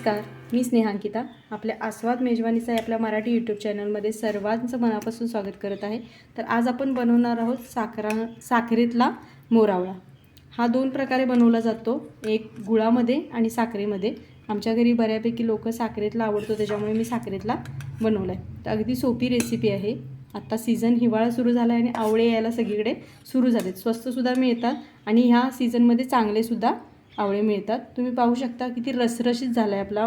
नमस्कार मी स्नेहांकिता. आपल्या आस्वाद मेजवानीचा आपल्या मराठी यूट्यूब चॅनलमध्ये सर्वांचं मनापासून स्वागत करत आहे. तर आज आपण बनवणार आहोत साखरा साखरेतला मोरावळा. हा दोन प्रकारे बनवला जातो. एक गुळामध्ये आणि साखरेमध्ये. आमच्या घरी बऱ्यापैकी लोक साखरेतला आवडतो त्याच्यामुळे मी साखरेतला बनवला आहे तर अगदी सोपी रेसिपी आहे. आत्ता सीझन हिवाळा सुरू झाला आहे आणि आवळे यायला सगळीकडे सुरू झालेत. स्वस्तसुद्धा मिळतात आणि ह्या सीझनमध्ये चांगलेसुद्धा आवळे मिळतात. तुम्ही पाहू शकता किती रसरशीत झाला आहे आपला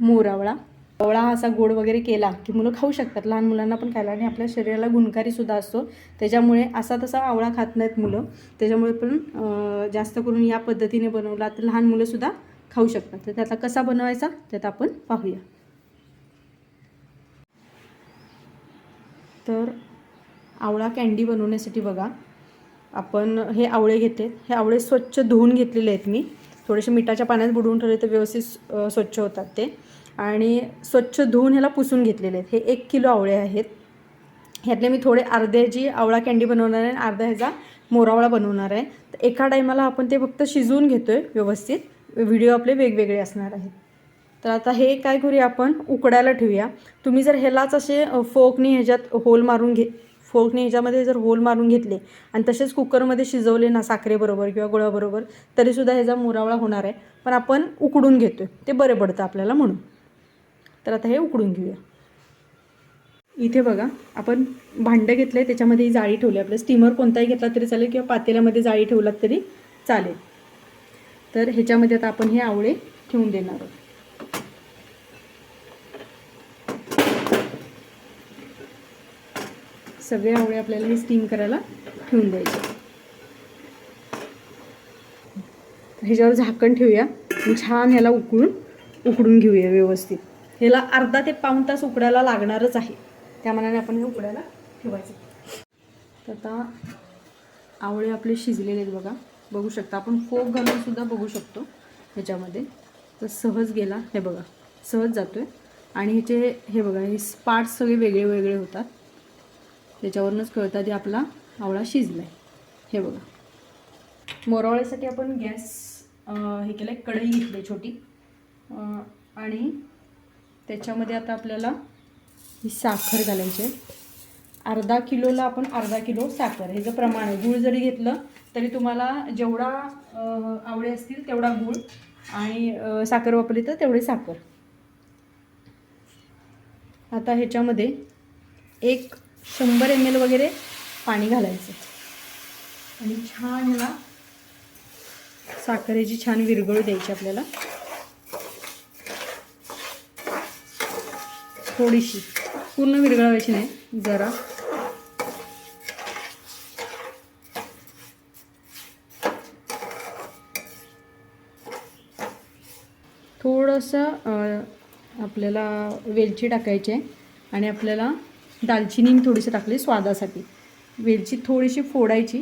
मोरावळा. आवळा हा असा गोड वगैरे केला की मुलं खाऊ शकतात. लहान मुलांना पण खायला आणि आपल्या शरीराला गुणकारीसुद्धा असतो. त्याच्यामुळे असा तसा आवळा खात नाहीत मुलं. त्याच्यामुळे पण जास्त करून या पद्धतीने बनवला तर लहान मुलंसुद्धा खाऊ शकतात. तर त्याचा कसा बनवायचा त्यात आपण पाहूया. तर आवळा कँडी बनवण्यासाठी बघा. आपण हे आवळे घेते. हे आवळे स्वच्छ धुवून घेतलेले आहेत मी. थोडेसे मिठाच्या पाण्यात बुडवून ठेवले तर व्यवस्थित स्वच्छ होतात ते. आणि स्वच्छ धुवून ह्याला पुसून घेतलेले आहेत. हे एक किलो आवळे आहेत. ह्यातले मी थोडे अर्ध्याची आवळा कँडी बनवणार आहे आणि अर्धा ह्याचा मोरावळा बनवणार आहे. तर एका टायमाला आपण ते फक्त शिजवून घेतो आहे व्यवस्थित. व्हिडिओ आपले वेगवेगळे असणार आहेत. तर आता हे काय करूया आपण? उकडायला ठेवूया. तुम्ही जर ह्यालाच असे फोकनी ह्याच्यात होल मारून घे फोकने ह्याच्यामध्ये जर होल मारून घेतले आणि तसेच कुकरमध्ये शिजवले ना साखरेबरोबर किंवा गुळाबरोबर तरीसुद्धा ह्याचा मुरावळा होणार आहे. पण आपण उकडून घेतो आहे ते बरे पडतं आपल्याला म्हणून. तर आता हे उकडून घेऊया. इथे बघा आपण भांडं घेतलं आहे त्याच्यामध्ये ही जाळी ठेवली. आपलं स्टीमर कोणताही घेतला तरी चालेल किंवा पातेल्यामध्ये जाळी ठेवलात तरी चालेल. तर ह्याच्यामध्ये आता आपण हे आवळे ठेवून देणार आहोत. सगळे आवळे आपल्याला हे स्टीम करायला ठेवून द्यायचे. ह्याच्यावर झाकण ठेवूया. छान ह्याला उकळून उकडून घेऊया व्यवस्थित. ह्याला अर्धा ते पाऊण तास उकडायला लागणारच आहे. त्या मनाने आपण हे उकडायला ठेवायचं. तर आता आवळे आपले शिजलेले आहेत बघा. बघू शकता आपण फोक घालूनसुद्धा बघू शकतो ह्याच्यामध्ये. तर सहज गेला. हे बघा सहज जातोय. आणि ह्याचे हे बघा हे स्पार्ट्स सगळे वेगळे वेगळे होतात. त्याच्यावरूनच कळतं की आपला आवळा शिजला आहे हे बघा. मोरावळ्यासाठी आपण गॅस हे केलं आहे कढई घेतली आहे छोटी आणि त्याच्यामध्ये आता आपल्याला ही साखर घालायची आहे. अर्धा किलोला आपण अर्धा किलो साखर. हे जर प्रमाण आहे गूळ जरी घेतलं तरी तुम्हाला जेवढा आवडे आवळे असतील तेवढा गूळ आणि साखर वापरली तर तेवढी साखर. आता ह्याच्यामध्ये एक शंभर एम एल वगैरे पाणी घालायचं. आणि छान ह्याला साखरेची छान विरघळू द्यायची आपल्याला. थोडीशी. पूर्ण विरघळवायची नाही जरा. थोडंसं आपल्याला वेलची टाकायची आहे आणि आपल्याला दालचिनी थोडीशी टाकली स्वादासाठी. वेलची थोडीशी फोडायची.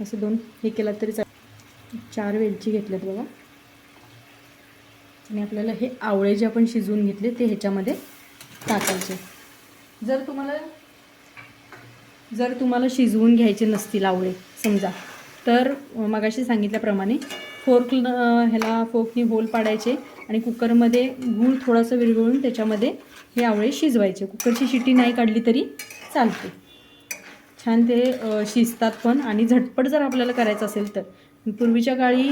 असं दोन हे केलं तरी चालेल. चार वेलची घेतल्यात बघा. आणि आपल्याला हे आवळे जे आपण शिजवून घेतले ते ह्याच्यामध्ये टाकायचे. जर तुम्हाला जर तुम्हाला शिजवून घ्यायचे नसतील आवळे समजा. तर मगाशी सांगितल्याप्रमाणे फोर्क ह्याला फोर्कनी होल पाडायचे आणि कुकरमध्ये गूळ थोडासा विरघळून त्याच्यामध्ये हे आवळे शिजवायचे. कुकरची शिटी नाही काढली तरी चालते. छान ते शिजतात पण आणि झटपट जर आपल्याला करायचं असेल तर. पूर्वीच्या काळी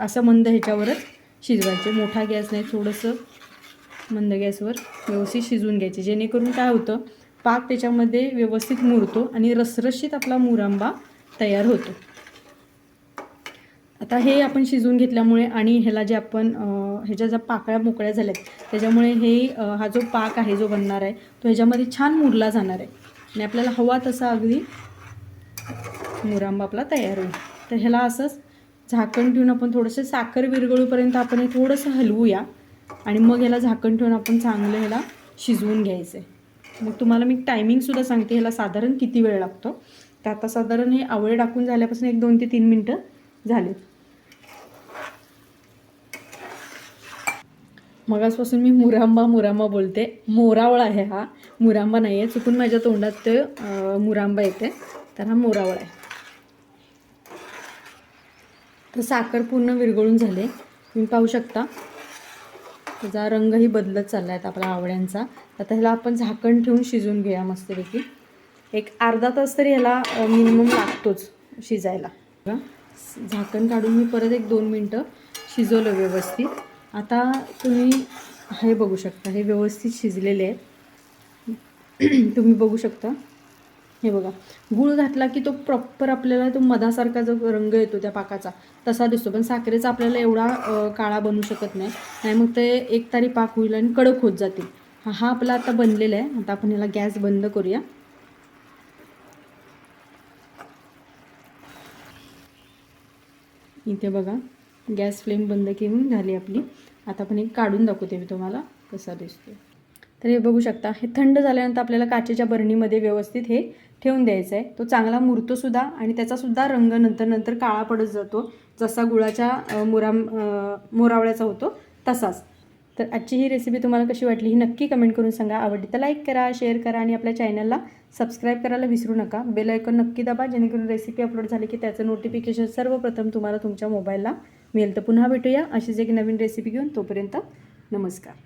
असं मंद ह्याच्यावरच शिजवायचे. मोठा गॅस नाही थोडंसं मंद गॅसवर व्यवस्थित शिजवून घ्यायचे. जेणेकरून काय होतं पाक त्याच्यामध्ये व्यवस्थित मुरतो आणि रसरशीत आपला मुरांबा तयार होतो. आता हे आपण शिजवून घेतल्यामुळे आणि ह्याला जे आपण ह्याच्या ज्या पाकळ्या मोकळ्या झाल्या आहेत त्याच्यामुळे हे हा जो पाक आहे जो बनणार आहे तो ह्याच्यामध्ये छान मुरला जाणार आहे. आणि आपल्याला हवा तसा अगदी मुरांबा आपला तयार होईल. तर ह्याला असंच झाकण ठेवून आपण थोडंसं साखर विरघळूपर्यंत आपण हे थोडंसं हलवूया. आणि मग ह्याला झाकण ठेवून आपण चांगलं ह्याला शिजवून घ्यायचं आहे मग तुम्हाला मी टायमिंगसुद्धा सांगते ह्याला साधारण किती वेळ लागतो. तर आता साधारण हे आवळे टाकून झाल्यापासून एक दोन ते तीन मिनटं झालेत. मगासपासून मी मुरांबा मुरांबा बोलते. मोरावळा आहे हा. मुरांबा नाही आहे. चुकून माझ्या तोंडात ते मुरांबा येते. तर हा मोरावळा आहे. तर साखर पूर्ण विरघळून झाले. तुम्ही पाहू शकता. त्याचा रंगही बदलत चालला आहे आपल्या आवळ्यांचा आता ह्याला आपण झाकण ठेवून शिजून घेऊया मस्तपैकी. एक अर्धा तास तरी ह्याला मिनिमम लागतोच शिजायला. झाकण काढून मी परत एक दोन मिनटं शिजवलं व्यवस्थित. आता तुम्ही हे बघू शकता हे व्यवस्थित शिजलेले आहेत. तुम्ही बघू शकता. हे बघा गूळ घातला की तो प्रॉपर आपल्याला तो मधासारखा जो रंग येतो त्या पाकाचा तसा दिसतो. पण साखरेचा आपल्याला एवढा काळा बनू शकत नाही. नाही मग ते एक तारी पाक होईल आणि कडक होत जातील. हा हा आपला आता बनलेला आहे. आता आपण याला गॅस बंद करूया. इथे बघा. गॅस फ्लेम बंद केली झाली आपली. आता आपण एक काढून दाखवते मी तुम्हाला कसा दिसतो तर हे बघू शकता हे थंड झाल्यानंतर आपल्याला काचेच्या बरणीमध्ये व्यवस्थित हे ठेवून द्यायचं आहे तो चांगला मुरतोसुद्धा आणि त्याचासुद्धा रंग नंतर नंतर काळा पडत जातो. जसा गुळाच्या मुराम मोरावळ्याचा होतो तसाच. तर आजची ही रेसिपी तुम्हाला कशी वाटली ही नक्की कमेंट करून सांगा. आवडली तर लाईक करा शेअर करा आणि आपल्या चॅनलला सबस्क्राईब करायला विसरू नका. बेल आयकॉन नक्की दाबा जेणेकरून रेसिपी अपलोड झाली की त्याचं नोटिफिकेशन सर्वप्रथम तुम्हाला तुमच्या मोबाईलला मिळेल. तर पुन्हा भेटूया अशीच एक नवीन रेसिपी घेऊन. तोपर्यंत नमस्कार.